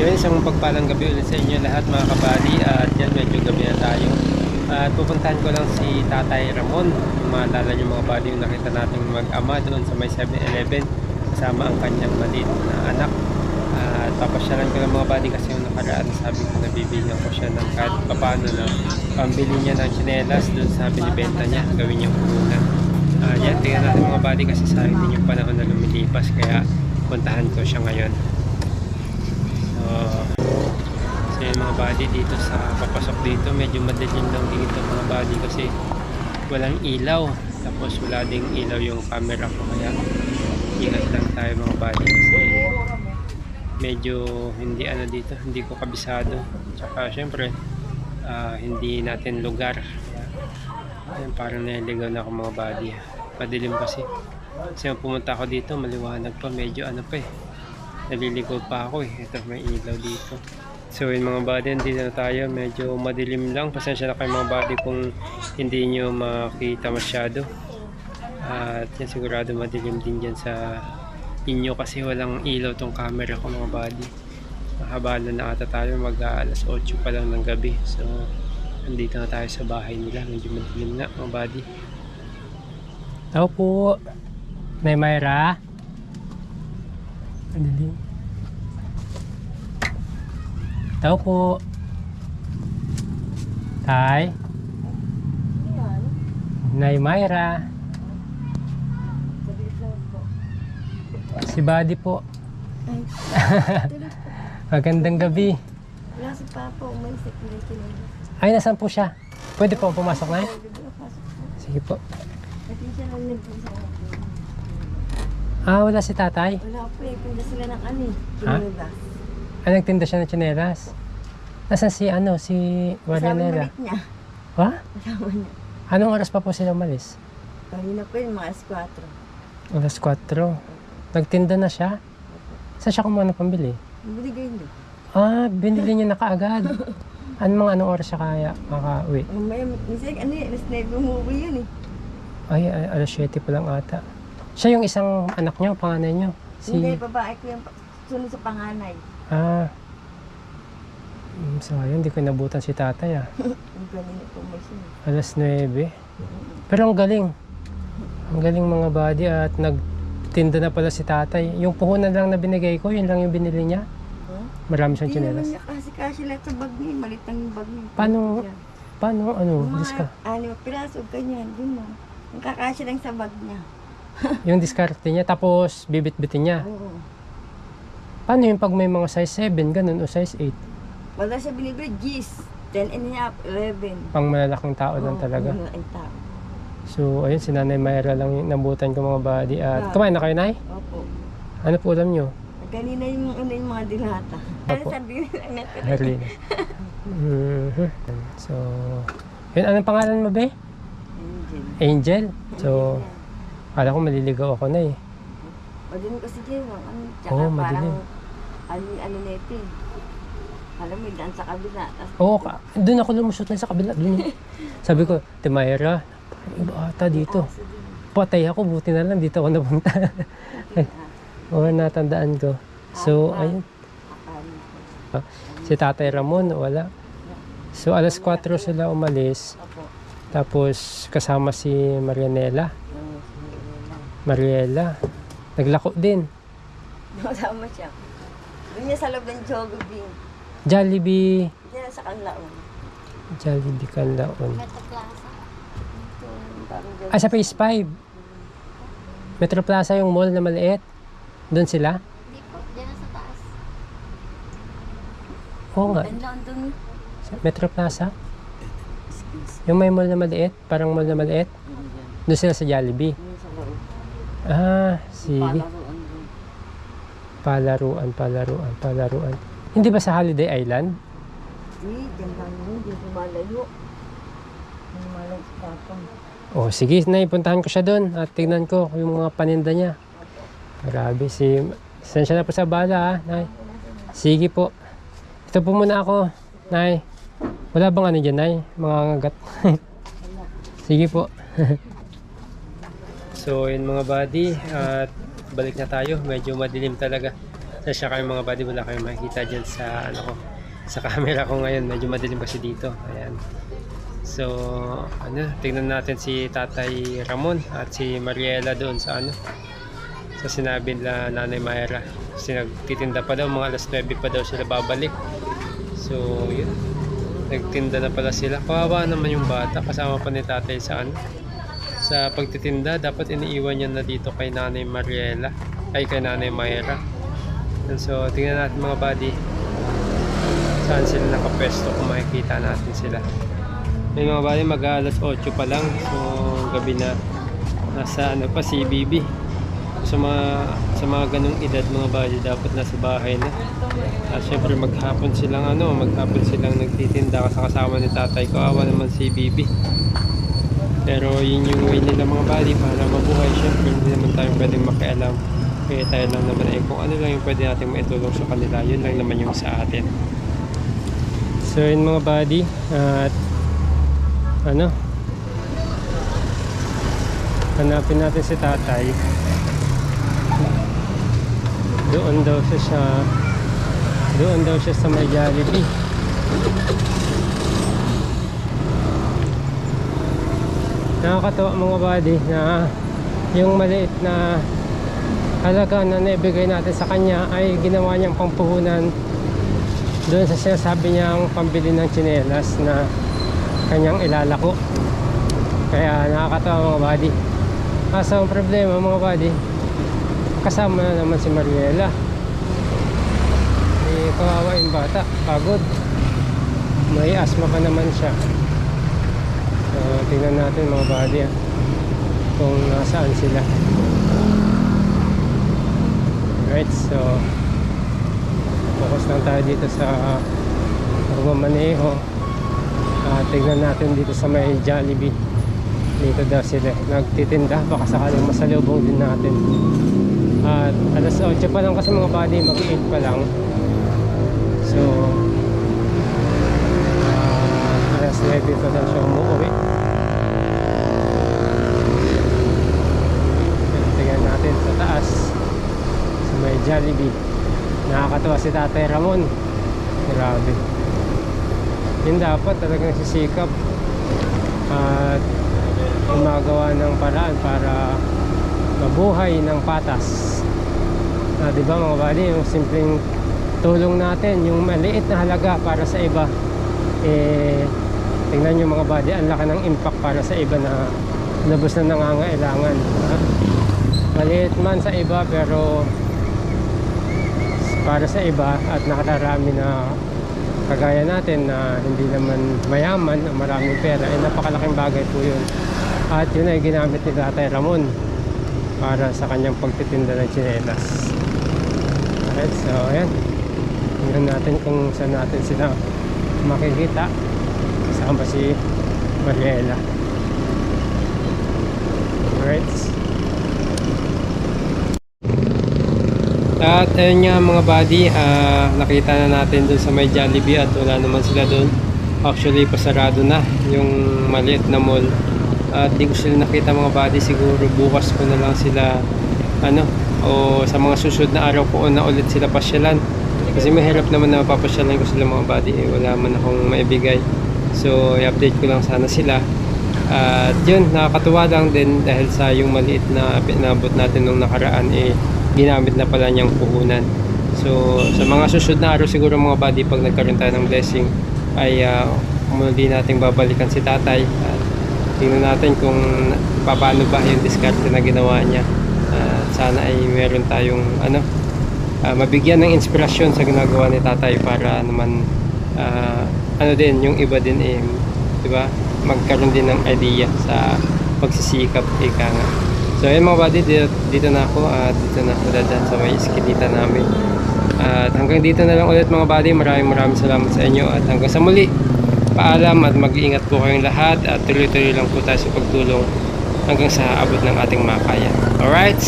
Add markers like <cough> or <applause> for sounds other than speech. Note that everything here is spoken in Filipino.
Yun, isang pagpalang gabi ulit sa inyo lahat mga kabali at yan medyo gabi na tayo. At pupuntahan ko lang si Tatay Ramon. Maalala niyo mga bali yung nakita natin mag-ama doon sa may 7-Eleven kasama ang kanyang maliit na anak. At papasyalan ko lang mga bali kasi yung nakaraan sabi ko nabibigyan ko siya ng kahit papano na pambili niya ng tsinelas doon sa binibenta niya. Gawin niyang puhunan. Ah, yan, tingnan natin mga bali kasi sa akin yung panahon na lumilipas kaya puntahan ko siya ngayon. So, so yun mga body dito sa papasok dito medyo madilim lang dito mga body kasi walang ilaw. Tapos wala ding ilaw yung camera ko kaya ingat lang tayo mga body. Kasi medyo hindi ano dito hindi ko kabisado. Tsaka syempre ah, hindi natin lugar. Ayun, parang naliligaw na ako mga body. Padilim kasi. Kasi pumunta ako dito maliwanag pa medyo ano pa eh naliligaw pa ako eh. Ito, may ilaw dito. So yun mga buddy, dito na tayo. Medyo madilim lang. Pasensya na kayo mga buddy kung hindi nyo makita masyado. At yan sigurado madilim din dyan sa inyo kasi walang ilaw tong camera ko mga buddy. Mahabala na ata tayo mag alas 8 pa lang ng gabi. So nandito na tayo sa bahay nila. Medyo madilim na mga buddy. Tao po. May Mayra. Madilim. Tao po. Tay. Nay Mayra. Si Buddy po. <laughs> Magandang gabi. wala si Papa, kinili. Ay, nasan po siya? Pwede po pumasok na? Sige po. Ah, wala si tatay. Wala po eh, pinda sila ng ano eh. Ha? Ah, nagtinda siya ng tsinelas. Nasaan si ano, si Kasama Marianela? balik niya. Ha? Kasama niya. Anong oras pa po sila umalis? Kanina po yun, mga S4. Alas 4. Nagtinda na siya? Saan siya kumuha ng pambili? Binigay niyo. Ah, binili niya na kaagad. <laughs> Ano mga anong oras siya kaya makauwi? Mamaya, minsan ano eh, alas 9 umuwi yun eh. Ay, ay, alas 7 pa lang ata. Siya yung isang anak niyo, panganay niyo. Si, Hindi, babae ko yung sunod sa panganay. Ah, mm, sayang, hindi ko nabutan si tatay ah. Ang po may siya. Alas 9. Pero ang galing. Ang galing mga body at nagtinda na pala si tatay. Yung puhunan lang na binigay ko, yun lang yung binili niya. Marami siyang Hindi naman tsinelas. niya kasi kasi lahat sa bag niya, malit ang bag niya. Paano- Yan. Paano, ano, Mga diska? anim piraso, ganyan, din mo. Ang kakasya lang sa bag niya. Yung diskarte niya, tapos bibit-bitin niya. Oo. Paano yung pag may mga size 7, ganun, o size 8? Wala siya binibili, G's. 10 and a half, 11. Pang malalaking tao lang Oo, talaga. yun ang tao. So, ayun, si Nanay Mayra lang yung nabutan ko mga body. At Ah. kumain na kayo, Nay? Opo. Ano po alam nyo? Kanina yung, ano, yung mga dilata. Ano Opo. sabi lang natin? Herlin. Mhm. So, yun, anong pangalan mo, be? Angel. Angel. So, kala ko maliligaw ako na eh. Madilim kasi dyan, ang ano, tsaka Oo, parang, madilim. Ano, ano na ito eh. Alam mo, daan sa kabila. Tas, Oo, ka, doon ako lumusot na sa kabila. Dun. <laughs> Sabi ko, Timayra, iba ata dito. Patay ako, buti na lang dito ako napunta. <laughs> Oo, natandaan ko. So, ayun. Si Tatay Ramon, wala. So, alas 4 sila umalis. Tapos, kasama si Marianela. Mariela. Naglako din. Kasama siya. Doon niya sa loob ng Jollibee. Jollibee. Diyan sa kanlaon. Jollibee Canlaon. Metro Plaza. Ito, parang. Ah, sa Phase 5. Metro Plaza yung mall na maliit. Doon sila? Hindi po, dyan sa taas. Oo nga. Kanlaon doon. Sa Metro Plaza. Yung may mall na maliit. Parang mall na maliit. Doon sila sa Jollibee. Doon sa loob. Ah, sige. Palaruan doon. Palaruan, palaruan, palaruan. Hindi ba sa Holiday Island? Di, dyan lang yun. Hindi malayo sa tapang. Oh, sige, naipuntahan ko siya doon at tignan ko yung mga paninda niya. Grabe, si... Sensya na po sa bala, ha, Nay. Sige po. Ito po muna ako, Nay. Wala bang ano dyan, Nay? Mga ngagat. <laughs> sige po. <laughs> so, yun mga buddy. At balik na tayo. Medyo madilim talaga. Pasensya kayo mga buddy, wala kayong makikita dyan sa ano ko sa camera ko ngayon. Medyo madilim kasi dito. Ayan. So, ano, tingnan natin si Tatay Ramon at si Mariela doon sa ano sa sinabi nila Nanay Mayra. Kasi nagtitinda pa daw, mga alas 9 pa daw sila babalik. So, yun. Nagtinda na pala sila. Kawawa naman yung bata. Kasama pa ni tatay sa ano. Sa pagtitinda, dapat iniiwan niya na dito kay Nanay Mariela. Ay, kay Nanay Mayra. And so, tingnan natin mga buddy. Saan sila nakapwesto kung makikita natin sila. May mga buddy, mag alas 8 pa lang. So, gabi na. Nasa ano pa, CBB sa mga sa mga ganung edad mga buddy dapat nasa bahay na at syempre maghapon silang ano maghapon silang nagtitinda kasi kasama ni tatay ko awa naman si Bibi pero yun yung way nila mga buddy para mabuhay. Syempre hindi naman tayo pwedeng makialam. Kaya tayo lang naman ay kung ano lang yung pwede natin maitulong sa kanila yun lang naman yung sa atin. So yun mga buddy at ano? Hanapin natin si tatay. Doon daw siya sa doon daw siya sa may Jollibee nakakatawa mga buddy na yung maliit na halaga na naibigay natin sa kanya ay ginawa niyang pampuhunan doon sa sinasabi niyang pambili ng tsinelas na kanyang ilalako. Kaya nakakatawa mga buddy. Kaso ang problema mga buddy kasama na naman si Mariela. Kawawa yung bata pagod. May asma pa naman siya so tingnan natin mga buddy ah, kung nasaan sila. Right so focus lang tayo dito sa pagmamaneho. Uh, tingnan natin dito sa may Jollibee. Dito daw sila. Nagtitinda baka sakaling masalubong din natin. At alas 8 pa lang kasi mga buddy, mag 8 pa lang. So, ah, alas 9 pa daw siya umuwi. Tingnan natin sa taas. Sa may Jollibee. Nakakatawa si Tatay Ramon. Grabe. Yun dapat talagang sisikap. At gumagawa ng paraan para mabuhay ng patas. Ah, 'di ba mga buddy, yung simpleng tulong natin, yung maliit na halaga para sa iba eh tingnan niyo mga buddy, ang laki ng impact para sa iba na lubos na nangangailangan. Ha? Maliit man sa iba pero para sa iba at nakararami na kagaya natin na hindi naman mayaman o maraming pera ay napakalaking bagay po yun. At yun ay ginamit ni Tatay Ramon para sa kanyang pagtitinda ng chinelas. Alright so ayan. Tingnan natin kung saan natin sila makikita. Kasama si Mariela. Alright at ayun nga mga buddy ah, nakita na natin dun sa may Jollibee at wala naman sila dun. Actually pasarado na yung maliit na mall. At di ko sila nakita mga buddy. Siguro bukas ko na lang sila ano o sa mga susunod na araw ko na ulit sila pasyalan. Kasi mahirap naman na mapapasyalan ko sila mga buddy. Eh, wala man akong maibigay. So i-update ko lang sana sila. At yun nakakatuwa lang din dahil sa yung maliit na pinabot natin nung nakaraan eh ginamit na pala niyang puhunan. So sa mga susunod na araw siguro mga buddy pag nagkaroon tayo ng blessing ay uh, muli nating babalikan si tatay. At tingnan natin kung paano ba yung diskarte na ginawa niya. At sana ay meron tayong ano ah, mabigyan ng inspirasyon sa ginagawa ni tatay para naman ah, ano din yung iba din eh di ba magkaroon din ng idea sa pagsisikap ika nga so ayun mga buddy dito, dito na ako at dito na ako dadaan sa may iskilita namin at hanggang dito na lang ulit mga buddy maraming maraming salamat sa inyo at hanggang sa muli paalam at mag-iingat po kayong lahat at tuloy-tuloy lang po tayo sa pagtulong hanggang sa abot ng ating makaya. Alright?